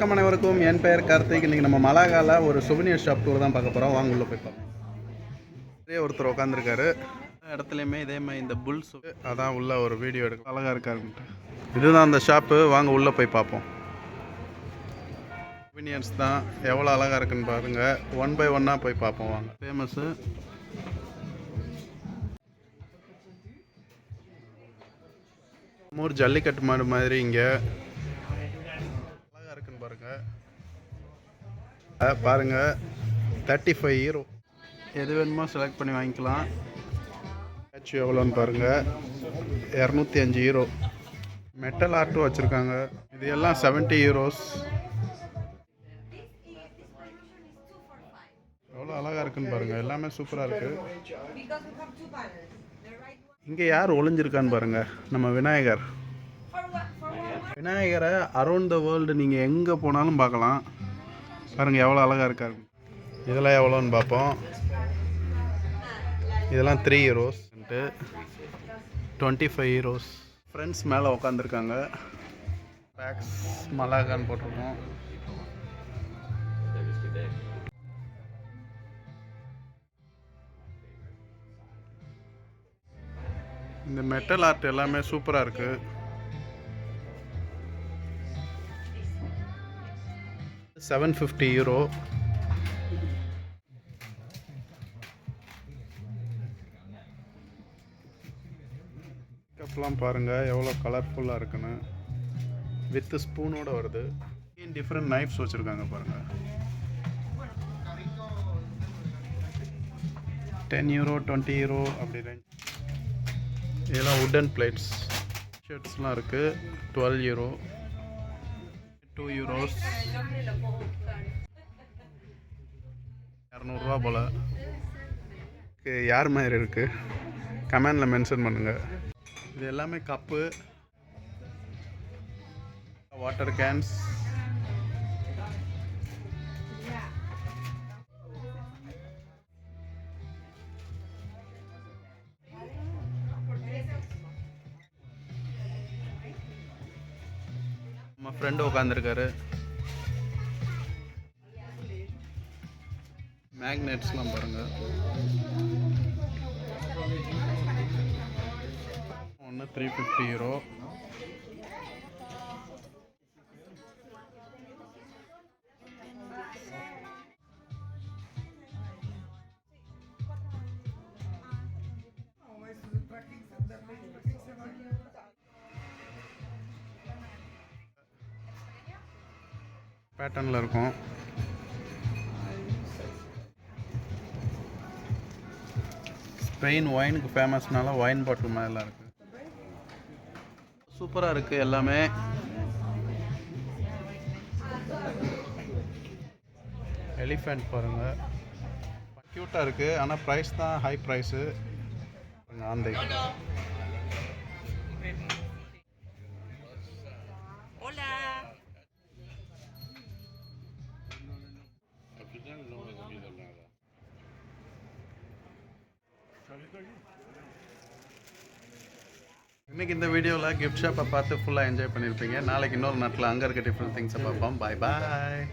வணக்கம் அனைவருக்கும். என் பெயர் கார்த்திக். இன்றைக்கி நம்ம மலாகால ஒரு சுவனியர் ஷாப் டூர் தான் பார்க்க போகிறோம் வாங்க உள்ளே போய் பார்ப்போம். இதே ஒருத்தர் உட்காந்துருக்காரு இடத்துலையுமே இதே மாதிரி இந்த புல்ஸ் அதான் உள்ள ஒரு வீடியோ எடுக்க அழகாக இருக்காருன்ட்டு இதுதான் அந்த ஷாப்பு வாங்க உள்ளே போய் பார்ப்போம். சுவினியர்ஸ் தான். எவ்வளோ அழகாக இருக்குன்னு பாருங்கள் ஒன் பை ஒன்னாக போய் பார்ப்போம். வாங்க. ஃபேமஸ்ஸு மூர் ஜல்லிக்கட்டு மாடு மாதிரி இங்கே பாருங்க. தேர்ட்டி ஃபைவ் ஹீரோ எது வேணுமோ செலக்ட் பண்ணி வாங்கிக்கலாம். ஸ்டாச்சு எவ்வளோன்னு பாருங்க. இரநூத்தி அஞ்சு ஹீரோ மெட்டல் ஆர்ட்டும் வச்சுருக்காங்க. இது எல்லாம் செவன்ட்டி ஹீரோஸ் எவ்வளோ அழகாக இருக்குன்னு பாருங்க. எல்லாமே சூப்பராக இருக்குது இங்கே யார் ஒளிஞ்சிருக்கான்னு பாருங்க. நம்ம விநாயகர். விநாயகரை அரௌண்ட் த வேர்ல்டு நீங்கள் எங்கே போனாலும் பார்க்கலாம். பாருங்கள் எவ்வளோ அழகாக இருக்காரு. இதெல்லாம் எவ்வளோன்னு பார்ப்போம். இதெல்லாம் த்ரீ ஹீரோஸ்ன்ட்டு டுவெண்ட்டி ஃபைவ் ஹீரோஸ் ஃப்ரெண்ட்ஸ் மேலே உட்காந்துருக்காங்க பேக்ஸ் மலாகான்னு போட்டிருக்கோம். இந்த மெட்டல் ஆர்ட் எல்லாமே சூப்பராக இருக்குது செவன் ஃபிஃப்டி யூரோ பிக்கப்லாம் பாருங்கள் எவ்வளோ கலர்ஃபுல்லாக இருக்குன்னு. வித் ஸ்பூனோட வருது. டிஃப்ரெண்ட் நைஃப்ஸ் வச்சுருக்காங்க பாருங்கள் டென் யூரோ டுவெண்ட்டி யூரோ அப்படி ரேஞ்ச் இதெல்லாம் உட்டன் பிளேட்ஸ் ஷர்ட்ஸ்லாம் இருக்குது டுவெல் யூரோ டூ யூரோஸ் இரநூறுவா போல். யார் மாதிரி இருக்குது கமெண்டில் மென்ஷன் பண்ணுங்கள் இது எல்லாமே கப்பு வாட்டர் கேன்ஸ் நம்ம ஃப்ரெண்டு உட்காந்துருக்காரு மேக்னெட்ஸ்லாம் பாருங்க. ஒன்று த்ரீ ஃபிஃப்டி ஹீரோ பேட்டர்னில் இருக்கும். ஸ்பெயின் ஒயினுக்கு ஃபேமஸ்னால ஒயின் பாட்டில் மாதிரிலாம் இருக்குது சூப்பராக இருக்குது எல்லாமே. எலிஃபெண்ட் பாருங்கள் க்யூட்டாக இருக்குது ஆனால் ப்ரைஸ் தான் ஹை ப்ரைஸு ஆந்தை. Hola. இன்னைக்கு இந்த வீடியோவில் கிஃப்ட் ஷாப்பை பார்த்து ஃபுல்லாக என்ஜாய் பண்ணியிருப்பீங்க நாளைக்கு இன்னொரு நாட்டில் அங்கே இருக்க டிஃப்ரெண்ட் திங்ஸை பார்ப்போம். பாய் பாய்